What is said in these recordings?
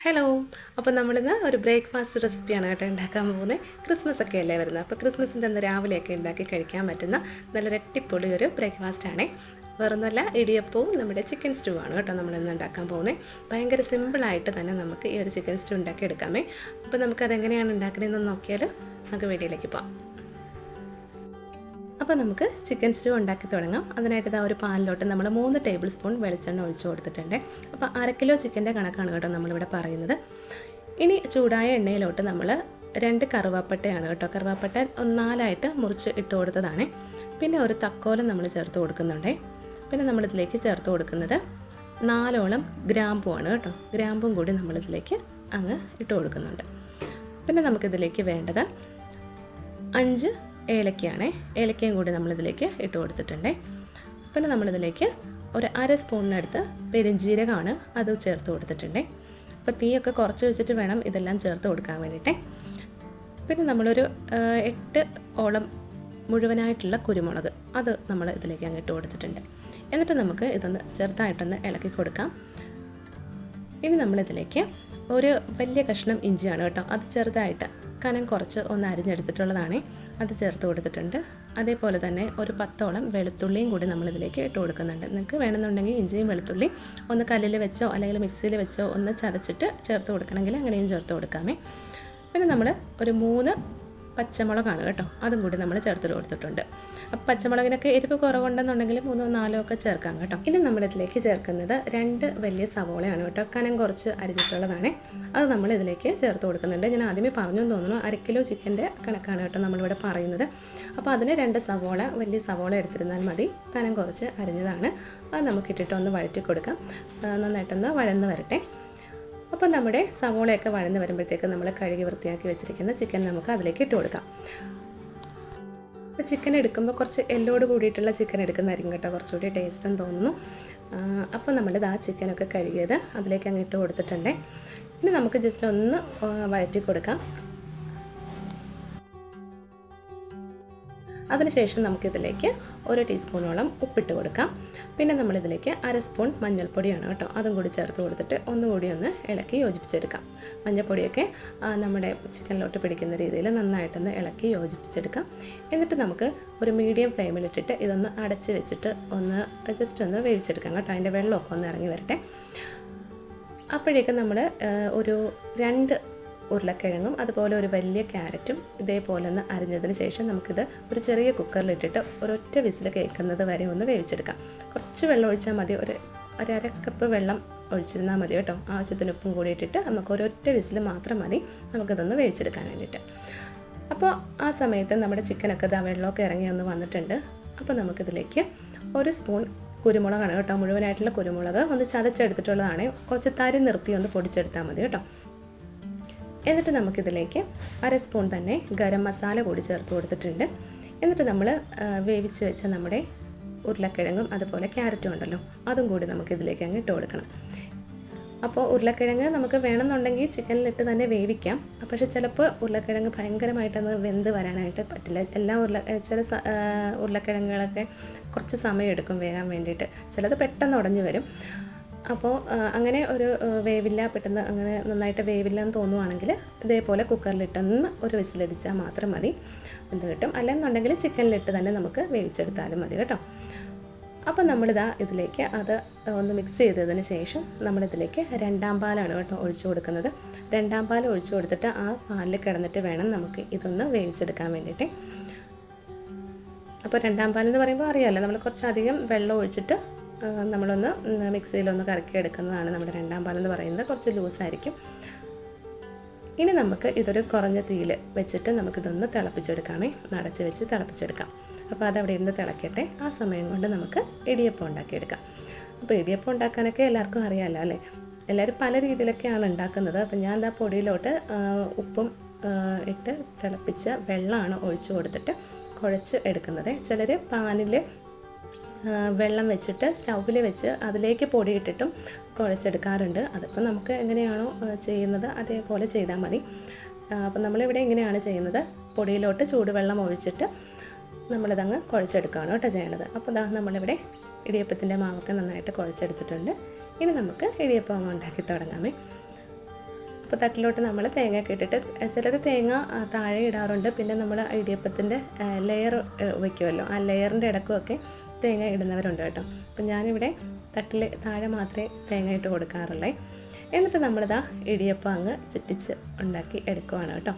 Hello അപ്പോൾ നമ്മളിന്ന് ഒരു ബ്രേക്ക്ഫാസ്റ്റ് റെസിപ്പിയാണ് കേട്ടോ ഉണ്ടാക്കാൻ പോകുന്നത് ക്രിസ്മസ് ഒക്കെ അല്ലേ വരുന്നത് അപ്പോൾ ക്രിസ്മസിന്റെ അന്ന് രാവിലെയൊക്കെ ഉണ്ടാക്കി കഴിക്കാൻ പറ്റുന്ന നല്ല രട്ടിപ്പൊളി ഒരു ബ്രേക്ക്ഫാസ്റ്റ് ആണേ. വേറൊന്നുമല്ല ഇടിയപ്പവും നമ്മുടെ ചിക്കൻ സ്റ്റൂ ആണ് കേട്ടോ നമ്മളിന്ന് ഉണ്ടാക്കാൻ പോകുന്നത് ഭയങ്കര സിമ്പിളായിട്ട് തന്നെ നമുക്ക് ഈ ഒരു ചിക്കൻ സ്റ്റൂ ഉണ്ടാക്കി എടുക്കാമേ അപ്പോൾ നമുക്കതെങ്ങനെയാണ് ഉണ്ടാക്കണതെന്ന് നോക്കിയാൽ നമുക്ക് വീഡിയോയിലേക്ക് പോകാം അപ്പോൾ നമുക്ക് ചിക്കൻ സ്റ്റൂ ഉണ്ടാക്കി തുടങ്ങാം. അതിനായിട്ട് ഇതാ ഒരു പാനിലോട്ട് നമ്മൾ മൂന്ന് ടേബിൾ സ്പൂൺ വെളിച്ചെണ്ണ ഒഴിച്ചു കൊടുത്തിട്ടുണ്ട്. അപ്പോൾ അര കിലോ ചിക്കന്റെ കണക്കാണ് കേട്ടോ നമ്മളിവിടെ പറയുന്നത്. ഇനി ചൂടായ എണ്ണയിലോട്ട് നമ്മൾ രണ്ട് കറുവാപ്പട്ടയാണ് കേട്ടോ. കറുവാപ്പട്ട നാലായിട്ട് മുറിച്ച് ഇട്ട് കൊടുത്തതാണ്. പിന്നെ ഒരു തക്കോലം നമ്മൾ ചേർത്ത് കൊടുക്കുന്നുണ്ട്. പിന്നെ നമ്മളിതിലേക്ക് ചേർത്ത് കൊടുക്കുന്നത് നാലോളം ഗ്രാമ്പുമാണ് കേട്ടോ. ഗ്രാമ്പും കൂടി നമ്മളിതിലേക്ക് അങ്ങ് ഇട്ട് കൊടുക്കുന്നുണ്ട്. പിന്നെ നമുക്കിതിലേക്ക് വേണ്ടത് അഞ്ച് ഏലക്കയാണ്. ഏലക്കയും കൂടി നമ്മളിതിലേക്ക് ഇട്ട് കൊടുത്തിട്ടുണ്ട്. പിന്നെ നമ്മളിതിലേക്ക് ഒരു അര സ്പൂണിനടുത്ത് പെരുംജീരകമാണ് അത് ചേർത്ത് കൊടുത്തിട്ടുണ്ട്. അപ്പോൾ തീയൊക്കെ കുറച്ച് വെച്ചിട്ട് വേണം ഇതെല്ലാം ചേർത്ത് കൊടുക്കാൻ വേണ്ടിയിട്ട്. പിന്നെ നമ്മളൊരു എട്ട് ഓളം മുഴുവനായിട്ടുള്ള കുരുമുളക് അത് നമ്മൾ ഇതിലേക്ക് അങ്ങ് ഇട്ട് കൊടുത്തിട്ടുണ്ട്. എന്നിട്ട് നമുക്ക് ഇതൊന്ന് ചെറുതായിട്ടൊന്ന് ഇളക്കി കൊടുക്കാം. ഇനി നമ്മളിതിലേക്ക് ഒരു വലിയ കഷ്ണം ഇഞ്ചിയാണ് കേട്ടോ. അത് ചെറുതായിട്ട് കനം കുറച്ച് ഒന്ന് അരിഞ്ഞെടുത്തിട്ടുള്ളതാണ്. അത് ചേർത്ത് കൊടുത്തിട്ടുണ്ട്. അതേപോലെ തന്നെ ഒരു പത്തോളം വെളുത്തുള്ളിയും കൂടി നമ്മളിതിലേക്ക് ഇട്ട് കൊടുക്കുന്നുണ്ട്. നിങ്ങൾക്ക് വേണമെന്നുണ്ടെങ്കിൽ ഇഞ്ചിയും വെളുത്തുള്ളി ഒന്ന് കല്ലിൽ വെച്ചോ അല്ലെങ്കിൽ മിക്സിയിൽ വെച്ചോ ഒന്ന് ചതച്ചിട്ട് ചേർത്ത് കൊടുക്കണമെങ്കിൽ അങ്ങനെയും ചേർത്ത് കൊടുക്കാമേ. പിന്നെ നമ്മൾ ഒരു മൂന്ന് പച്ചമുളകാണ് കേട്ടോ. അതും കൂടി നമ്മൾ ചേർത്ത് കൊടുത്തിട്ടുണ്ട്. അപ്പോൾ പച്ചമുളകിനൊക്കെ എരിവ് കുറവുണ്ടെന്നുണ്ടെങ്കിൽ മൂന്നോ നാലോ ഒക്കെ ചേർക്കാം കേട്ടോ. ഇനി നമ്മളിതിലേക്ക് ചേർക്കുന്നത് രണ്ട് വലിയ സവോളയാണ് കേട്ടോ. കനം കുറച്ച് അരിഞ്ഞിട്ടുള്ളതാണ്. അത് നമ്മൾ ഇതിലേക്ക് ചേർത്ത് കൊടുക്കുന്നുണ്ട്. ഞാൻ ആദ്യമേ പറഞ്ഞു തോന്നുന്നു അര കിലോ ചിക്കന്റെ കണക്കാണ് കേട്ടോ നമ്മളിവിടെ പറയുന്നത്. അപ്പോൾ അതിന് രണ്ട് സവോള വലിയ സവോള എടുത്തിരുന്നാൽ മതി. കനം കുറച്ച് അരിഞ്ഞതാണ്. അത് നമുക്ക് ഇട്ടിട്ടൊന്ന് വഴറ്റി കൊടുക്കാം. നന്നായിട്ടൊന്ന് വഴന്ന് വരട്ടെ. അപ്പോൾ നമ്മുടെ സവോളയൊക്കെ വഴന്ന് വരുമ്പോഴത്തേക്ക് നമ്മൾ കഴുകി വൃത്തിയാക്കി വെച്ചിരിക്കുന്ന ചിക്കൻ നമുക്ക് അതിലേക്ക് ഇട്ട് കൊടുക്കാം. അപ്പോൾ ചിക്കൻ എടുക്കുമ്പോൾ കുറച്ച് എല്ലോട് കൂടിയിട്ടുള്ള ചിക്കൻ എടുക്കുന്നതായിരിക്കും കേട്ടോ കുറച്ചുകൂടി ടേസ്റ്റും തോന്നുന്നു. അപ്പോൾ നമ്മളിത് ആ ചിക്കനൊക്കെ കഴുകിയത് അതിലേക്ക് അങ്ങ് ഇട്ട് കൊടുത്തിട്ടുണ്ടേ. ഇനി നമുക്ക് ജസ്റ്റ് ഒന്ന് വഴറ്റി കൊടുക്കാം. അതിനുശേഷം നമുക്കിതിലേക്ക് ഒരു ടീസ്പൂണോളം ഉപ്പിട്ട് കൊടുക്കാം. പിന്നെ നമ്മളിതിലേക്ക് അര സ്പൂൺ മഞ്ഞൾപ്പൊടിയാണ് കേട്ടോ. അതും കൂടി ചേർത്ത് കൊടുത്തിട്ട് ഒന്നുകൂടി ഒന്ന് ഇളക്കി യോജിപ്പിച്ചെടുക്കാം. മഞ്ഞൾപ്പൊടിയൊക്കെ നമ്മുടെ ചിക്കനിലോട്ട് പിടിക്കുന്ന രീതിയിൽ നന്നായിട്ടൊന്ന് ഇളക്കി യോജിപ്പിച്ചെടുക്കാം. എന്നിട്ട് നമുക്ക് ഒരു മീഡിയം ഫ്ലെയിമിലിട്ടിട്ട് ഇതൊന്ന് അടച്ച് വെച്ചിട്ട് ഒന്ന് ജസ്റ്റ് ഒന്ന് വേവിച്ചെടുക്കാം കേട്ടോ. അതിന്റെ വെള്ളമൊക്കെ ഒന്ന് ഇറങ്ങി വരട്ടെ. അപ്പോഴേക്കും നമ്മൾ ഒരു രണ്ട് ഉരുളക്കിഴങ്ങും അതുപോലെ ഒരു വലിയ ക്യാരറ്റും ഇതേപോലെ ഒന്ന് അരിഞ്ഞതിന് ശേഷം നമുക്കിത് ഒരു ചെറിയ കുക്കറിലിട്ടിട്ട് ഒരൊറ്റ വിസിൽ കേൾക്കുന്നത് വരെ ഒന്ന് വേവിച്ചെടുക്കാം. കുറച്ച് വെള്ളം ഒഴിച്ചാൽ മതി. ഒരു ഒരു അര കപ്പ് വെള്ളം ഒഴിച്ചിരുന്നാൽ മതി കേട്ടോ. ആവശ്യത്തിന് ഉപ്പും കൂടി ഇട്ടിട്ട് നമുക്ക് ഒരൊറ്റ വിസിൽ മാത്രം മതി നമുക്കിതൊന്ന് വേവിച്ചെടുക്കാൻ വേണ്ടിയിട്ട്. അപ്പോൾ ആ സമയത്ത് നമ്മുടെ ചിക്കനൊക്കെ ഇതാ വെള്ളമൊക്കെ ഇറങ്ങി ഒന്ന് വന്നിട്ടുണ്ട്. അപ്പോൾ നമുക്കിതിലേക്ക് ഒരു സ്പൂൺ കുരുമുളകാണ് കേട്ടോ. മുഴുവനായിട്ടുള്ള കുരുമുളക് ഒന്ന് ചതച്ചെടുത്തിട്ടുള്ളതാണ്. കുറച്ച് തരി നിർത്തി ഒന്ന് പൊടിച്ചെടുത്താൽ മതി കേട്ടോ. എന്നിട്ട് നമുക്കിതിലേക്ക് അര സ്പൂൺ തന്നെ ഗരം മസാല കൂടി ചേർത്ത് കൊടുത്തിട്ടുണ്ട്. എന്നിട്ട് നമ്മൾ വേവിച്ച് വെച്ച നമ്മുടെ ഉരുളക്കിഴങ്ങും അതുപോലെ ക്യാരറ്റും ഉണ്ടല്ലോ അതും കൂടി നമുക്കിതിലേക്ക് അങ്ങ് ഇട്ട് കൊടുക്കണം. അപ്പോൾ ഉരുളക്കിഴങ്ങ് നമുക്ക് വേണമെന്നുണ്ടെങ്കിൽ ചിക്കനിലിട്ട് തന്നെ വേവിക്കാം. പക്ഷേ ചിലപ്പോൾ ഉരുളക്കിഴങ്ങ് ഭയങ്കരമായിട്ടൊന്ന് വെന്ത് വരാനായിട്ട് പറ്റില്ല. എല്ലാ ഉരുള ചില ഉരുളക്കിഴങ്ങുകളൊക്കെ കുറച്ച് സമയം എടുക്കും വേകാൻ വേണ്ടിയിട്ട്. ചിലത് പെട്ടെന്ന് ഉടഞ്ഞു വരും. അപ്പോൾ അങ്ങനെ ഒരു വേവില്ല പെട്ടെന്ന് അങ്ങനെ നന്നായിട്ട് വേവില്ല എന്ന് തോന്നുവാണെങ്കിൽ ഇതേപോലെ കുക്കറിലിട്ടൊന്ന് ഒരു വിസിലടിച്ചാൽ മാത്രം മതി. എന്ത് കിട്ടും? അല്ലെന്നുണ്ടെങ്കിൽ ചിക്കനിലിട്ട് തന്നെ നമുക്ക് വേവിച്ചെടുത്താലും മതി കേട്ടോ. അപ്പോൾ നമ്മളിതാ ഇതിലേക്ക് അത് ഒന്ന് മിക്സ് ചെയ്തതിന് ശേഷം നമ്മളിതിലേക്ക് രണ്ടാം പാലാണ് കേട്ടോ ഒഴിച്ചു കൊടുക്കുന്നത്. രണ്ടാം പാൽ ഒഴിച്ചു കൊടുത്തിട്ട് ആ പാലിൽ കിടന്നിട്ട് വേണം നമുക്ക് ഇതൊന്ന് വേവിച്ചെടുക്കാൻ വേണ്ടിയിട്ട്. അപ്പോൾ രണ്ടാം പാലെന്ന് പറയുമ്പോൾ അറിയാമല്ലോ നമ്മൾ കുറച്ചധികം വെള്ളം ഒഴിച്ചിട്ട് നമ്മളൊന്ന് മിക്സിയിലൊന്ന് കറക്കി എടുക്കുന്നതാണ് നമ്മുടെ രണ്ടാം പാലെന്ന് പറയുന്നത്. കുറച്ച് ലൂസായിരിക്കും. ഇനി നമുക്ക് ഇതൊരു കുറഞ്ഞ തീയിൽ വെച്ചിട്ട് നമുക്കിതൊന്ന് തിളപ്പിച്ചെടുക്കാമേ. നടച്ച് വെച്ച് തിളപ്പിച്ചെടുക്കാം. അപ്പോൾ അതവിടെ ഇരുന്ന് തിളക്കട്ടെ. ആ സമയം കൊണ്ട് നമുക്ക് ഇടിയപ്പം ഉണ്ടാക്കിയെടുക്കാം. അപ്പോൾ ഇടിയപ്പം ഉണ്ടാക്കാനൊക്കെ എല്ലാവർക്കും അറിയാമല്ലോ അല്ലേ? എല്ലാവരും പല രീതിയിലൊക്കെയാണ് ഉണ്ടാക്കുന്നത്. അപ്പോൾ ഞാൻ എന്താ പൊടിയിലോട്ട് ഉപ്പും ഇട്ട് തിളപ്പിച്ച വെള്ളമാണ് ഒഴിച്ചു കൊടുത്തിട്ട് കുഴച്ച് എടുക്കുന്നത്. ചിലർ പാനിൽ വെള്ളം വെച്ചിട്ട് സ്റ്റൗവിൽ വെച്ച് അതിലേക്ക് പൊടിയിട്ടിട്ടും കുഴച്ചെടുക്കാറുണ്ട്. അതിപ്പോൾ നമുക്ക് എങ്ങനെയാണോ ചെയ്യുന്നത് അതേപോലെ ചെയ്താൽ മതി. അപ്പം നമ്മളിവിടെ എങ്ങനെയാണ് ചെയ്യുന്നത്? പൊടിയിലോട്ട് ചൂടുവെള്ളം ഒഴിച്ചിട്ട് നമ്മളിതങ്ങ് കുഴച്ചെടുക്കുകയാണ് കേട്ടോ ചെയ്യണത് അപ്പോൾ ഇതാ നമ്മളിവിടെ ഇടിയപ്പത്തിന്റെ മാവൊക്കെ നന്നായിട്ട് കുഴച്ചെടുത്തിട്ടുണ്ട്. ഇനി നമുക്ക് ഇടിയപ്പം അങ്ങ് ഉണ്ടാക്കി തുടങ്ങാമേ. അപ്പോൾ തട്ടിലോട്ട് നമ്മൾ തേങ്ങ ഇട്ടിട്ട് ചിലർ തേങ്ങ താഴെ ഇടാറുണ്ട്. പിന്നെ നമ്മൾ ഇടിയപ്പത്തിന്റെ ലെയർ വയ്ക്കുമല്ലോ ആ ലെയറിന്റെ ഇടക്കുമൊക്കെ തേങ്ങ ഇടുന്നവരുണ്ട് കേട്ടോ. അപ്പം ഞാനിവിടെ തട്ടിൽ താഴെ മാത്രമേ തേങ്ങ ഇട്ട് കൊടുക്കാറുള്ളേ. എന്നിട്ട് നമ്മളിതാ ഇടിയപ്പം അങ്ങ് ചുറ്റിച്ച് ഉണ്ടാക്കി എടുക്കുവാണ് കേട്ടോ.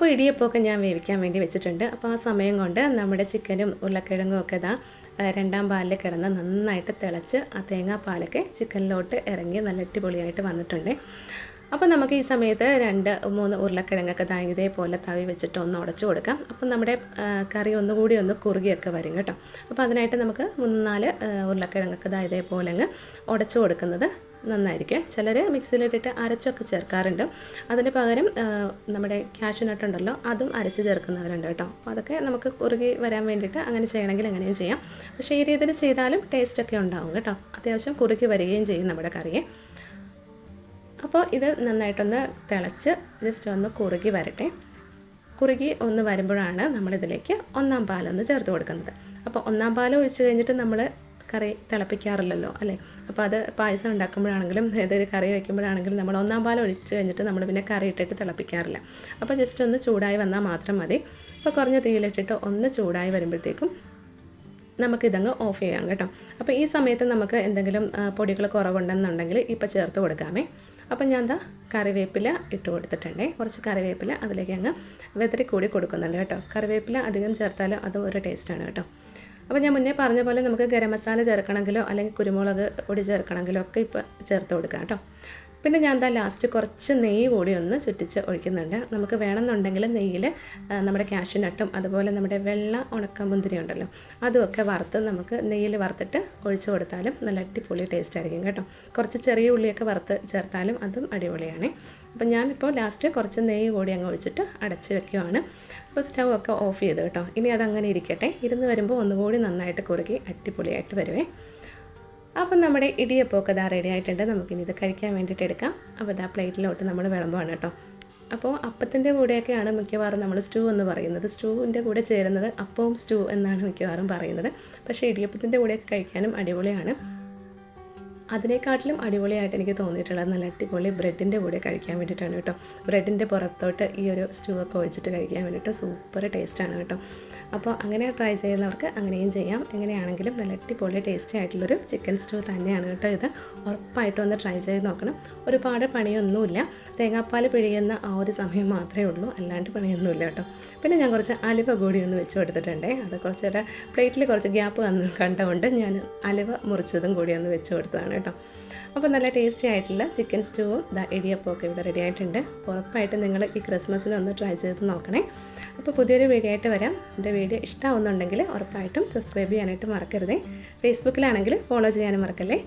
അപ്പോൾ ഇടിയപ്പമൊക്കെ ഞാൻ വേവിക്കാൻ വേണ്ടി വെച്ചിട്ടുണ്ട്. അപ്പോൾ ആ സമയം കൊണ്ട് നമ്മുടെ ചിക്കനും ഉരുളക്കിഴങ്ങും ഒക്കെ ഇതാ രണ്ടാം പാലിൽ കിടന്ന് നന്നായിട്ട് തിളച്ച് ആ തേങ്ങാപ്പാലൊക്കെ ചിക്കനിലോട്ട് ഇറങ്ങി നല്ല അടിപൊളിയായിട്ട് വന്നിട്ടുണ്ട്. അപ്പോൾ നമുക്ക് ഈ സമയത്ത് രണ്ട് മൂന്ന് ഉരുളക്കിഴങ്ങൊക്കെ ദാ ഇതേപോലെ തവി വെച്ചിട്ട് ഒന്ന് ഉടച്ചു കൊടുക്കാം. അപ്പം നമ്മുടെ കറി ഒന്നുകൂടി ഒന്ന് കുറുകിയൊക്കെ വരും കേട്ടോ. അപ്പോൾ അതിനായിട്ട് നമുക്ക് മൂന്ന് നാല് ഉരുളക്കിഴങ്ങൊക്കെ ദാ ഇതേപോലെ അങ്ങ് ഉടച്ചു കൊടുക്കുന്നത് നന്നായിരിക്കും. ചിലർ മിക്സിയിലിട്ടിട്ട് അരച്ചൊക്കെ ചേർക്കാറുണ്ട്. അതിന് പകരം നമ്മുടെ ക്യാഷ് നട്ട് ഉണ്ടല്ലോ അതും അരച്ച് ചേർക്കുന്നവരുണ്ട് കേട്ടോ. അപ്പോൾ അതൊക്കെ നമുക്ക് കുറുകി വരാൻ വേണ്ടിയിട്ട് അങ്ങനെ ചെയ്യണമെങ്കിൽ അങ്ങനെയും ചെയ്യാം. പക്ഷേ ഈ രീതിയിൽ ചെയ്താലും ടേസ്റ്റൊക്കെ ഉണ്ടാവും കേട്ടോ. അത്യാവശ്യം കുറുകി വരികയും ചെയ്യും നമ്മുടെ കറിയെ അപ്പോൾ ഇത് നന്നായിട്ടൊന്ന് തിളച്ച് ജസ്റ്റ് ഒന്ന് കുറുകി വരട്ടെ. കുറുകി ഒന്ന് വരുമ്പോഴാണ് നമ്മളിതിലേക്ക് ഒന്നാം പാലൊന്ന് ചേർത്ത് കൊടുക്കുന്നത്. അപ്പോൾ ഒന്നാം പാൽ ഒഴിച്ച് കഴിഞ്ഞിട്ട് നമ്മൾ കറി തിളപ്പിക്കാറില്ലല്ലോ അല്ലേ? അപ്പോൾ അത് പായസം ഉണ്ടാക്കുമ്പോഴാണെങ്കിലും ഏതൊരു കറി വയ്ക്കുമ്പോഴാണെങ്കിലും നമ്മൾ ഒന്നാം പാൽ ഒഴിച്ച് കഴിഞ്ഞിട്ട് നമ്മൾ പിന്നെ കറി ഇട്ടിട്ട് തിളപ്പിക്കാറില്ല. അപ്പോൾ ജസ്റ്റ് ഒന്ന് ചൂടായി വന്നാൽ മാത്രം മതി. അപ്പോൾ കുറഞ്ഞ തീയിലിട്ടിട്ട് ഒന്ന് ചൂടായി വരുമ്പോഴത്തേക്കും നമുക്കിതങ്ങ് ഓഫ് ചെയ്യാം കേട്ടോ. അപ്പോൾ ഈ സമയത്ത് നമുക്ക് എന്തെങ്കിലും പൊടികൾ കുറവുണ്ടെന്നുണ്ടെങ്കിൽ ഇപ്പോൾ ചേർത്ത് കൊടുക്കാമേ. അപ്പം ഞാൻ എന്താ കറിവേപ്പില ഇട്ട് കൊടുത്തിട്ടുണ്ടേ. കുറച്ച് കറിവേപ്പില അതിലേക്ക് അങ്ങ് വെതറി കൂടി കൊടുക്കുന്നുണ്ട് കേട്ടോ. കറിവേപ്പില അധികം ചേർത്താൽ അതും ഒരു ടേസ്റ്റാണ് കേട്ടോ. അപ്പോൾ ഞാൻ മുന്നേ പറഞ്ഞ പോലെ നമുക്ക് ഗരം മസാല ചേർക്കണമെങ്കിലോ അല്ലെങ്കിൽ കുരുമുളക് പൊടി ചേർക്കണമെങ്കിലോ ഒക്കെ ഇപ്പോൾ ചേർത്ത് കൊടുക്കാം കേട്ടോ. പിന്നെ ഞാൻ എന്താ ലാസ്റ്റ് കുറച്ച് നെയ്യ് കൂടി ഒന്ന് ചുറ്റിച്ച് ഒഴിക്കുന്നുണ്ട്. നമുക്ക് വേണമെന്നുണ്ടെങ്കിൽ നെയ്യിൽ നമ്മുടെ കാഷ്യൂ നട്ടും അതുപോലെ നമ്മുടെ വെള്ള ഉണക്കമുന്തിരി ഉണ്ടല്ലോ അതുമൊക്കെ വറുത്ത് നമുക്ക് നെയ്യിൽ വറുത്തിട്ട് ഒഴിച്ചു കൊടുത്താലും നല്ല അടിപൊളി ടേസ്റ്റ് ആയിരിക്കും കേട്ടോ. കുറച്ച് ചെറിയ ഉള്ളിയൊക്കെ വറുത്ത് ചേർത്താലും അതും അടിപൊളിയാണ്. അപ്പം ഞാനിപ്പോൾ ലാസ്റ്റ് കുറച്ച് നെയ്യ് കൂടി അങ്ങ് ഒഴിച്ചിട്ട് അടച്ച് വെക്കുവാണ്. അപ്പോൾ സ്റ്റൗ ഒക്കെ ഓഫ് ചെയ്ത് കേട്ടോ. ഇനി അതങ്ങനെ ഇരിക്കട്ടെ. ഇരുന്ന് വരുമ്പോൾ ഒന്നുകൂടി നന്നായിട്ട് കുറുകി അടിപൊളിയായിട്ട് വരുവേ. അപ്പം നമ്മുടെ ഇടിയപ്പമൊക്കെ ഇതാ റെഡി ആയിട്ടുണ്ട്. നമുക്കിനി ഇത് കഴിക്കാൻ വേണ്ടിയിട്ട് എടുക്കാം. അപ്പോൾ ഇതാ പ്ലേറ്റിലോട്ട് നമ്മൾ വിളമ്പാണ് കേട്ടോ. അപ്പോൾ അപ്പത്തിന്റെ കൂടെയൊക്കെയാണ് മിക്കവാറും നമ്മൾ സ്റ്റൂ എന്ന് പറയുന്നത്. സ്റ്റൂവിന്റെ കൂടെ ചേരുന്നത് അപ്പവും സ്റ്റൂ എന്നാണ് മിക്കവാറും പറയുന്നത്. പക്ഷേ ഇടിയപ്പത്തിന്റെ കൂടെയൊക്കെ കഴിക്കാനും അടിപൊളിയാണ്. അതിനേക്കാട്ടിലും അടിപൊളിയായിട്ട് എനിക്ക് തോന്നിയിട്ടുള്ളത് നല്ല അടിപൊളി ബ്രെഡിന്റെ കൂടെ കഴിക്കാൻ വേണ്ടിയിട്ടാണ് കേട്ടോ. ബ്രെഡിന്റെ പുറത്തോട്ട് ഈ ഒരു സ്റ്റൂ ഒക്കെ ഒഴിച്ചിട്ട് കഴിക്കാൻ വേണ്ടിയിട്ട് സൂപ്പർ ടേസ്റ്റാണ് കേട്ടോ. അപ്പോൾ അങ്ങനെ ട്രൈ ചെയ്യുന്നവർക്ക് അങ്ങനെയും ചെയ്യാം. എങ്ങനെയാണെങ്കിലും നല്ല അടിപൊളി ടേസ്റ്റി ആയിട്ടുള്ളൊരു ചിക്കൻ സ്റ്റൂ തന്നെയാണ് കേട്ടോ ഇത്. ഉറപ്പായിട്ടും ഒന്ന് ട്രൈ ചെയ്ത് നോക്കണം. ഒരുപാട് പണിയൊന്നുമില്ല. തേങ്ങാപ്പാൽ പിഴിയുന്ന ആ ഒരു സമയം മാത്രമേ ഉള്ളൂ. അല്ലാണ്ട് പണിയൊന്നുമില്ല കേട്ടോ. പിന്നെ ഞാൻ കുറച്ച് അലുവ കൂടി ഒന്ന് വെച്ച് കൊടുത്തിട്ടുണ്ടേ. അത് കുറച്ചൊരു പ്ലേറ്റിൽ കുറച്ച് ഗ്യാപ്പ് കണ്ടുകൊണ്ട് ഞാൻ അലുവ മുറിച്ചതും കൂടി ഒന്ന് വെച്ച് കൊടുത്തതാണ് കേട്ടോ. അപ്പോൾ നല്ല ടേസ്റ്റി ആയിട്ടുള്ള ചിക്കൻ സ്റ്റൂവും ദ ഇടിയപ്പവും ഒക്കെ ഇവിടെ റെഡി ആയിട്ടുണ്ട്. ഉറപ്പായിട്ടും നിങ്ങൾ ഈ ക്രിസ്മസിന് ഒന്ന് ട്രൈ ചെയ്ത് നോക്കണേ. അപ്പോൾ പുതിയൊരു വീഡിയോ ആയിട്ട് വരാം. എന്റെ വീഡിയോ ഇഷ്ടമാവുന്നുണ്ടെങ്കിൽ ഉറപ്പായിട്ടും സബ്സ്ക്രൈബ് ചെയ്യാനായിട്ട് മറക്കരുതേ. ഫേസ്ബുക്കിലാണെങ്കിൽ ഫോളോ ചെയ്യാനും മറക്കല്ലേ?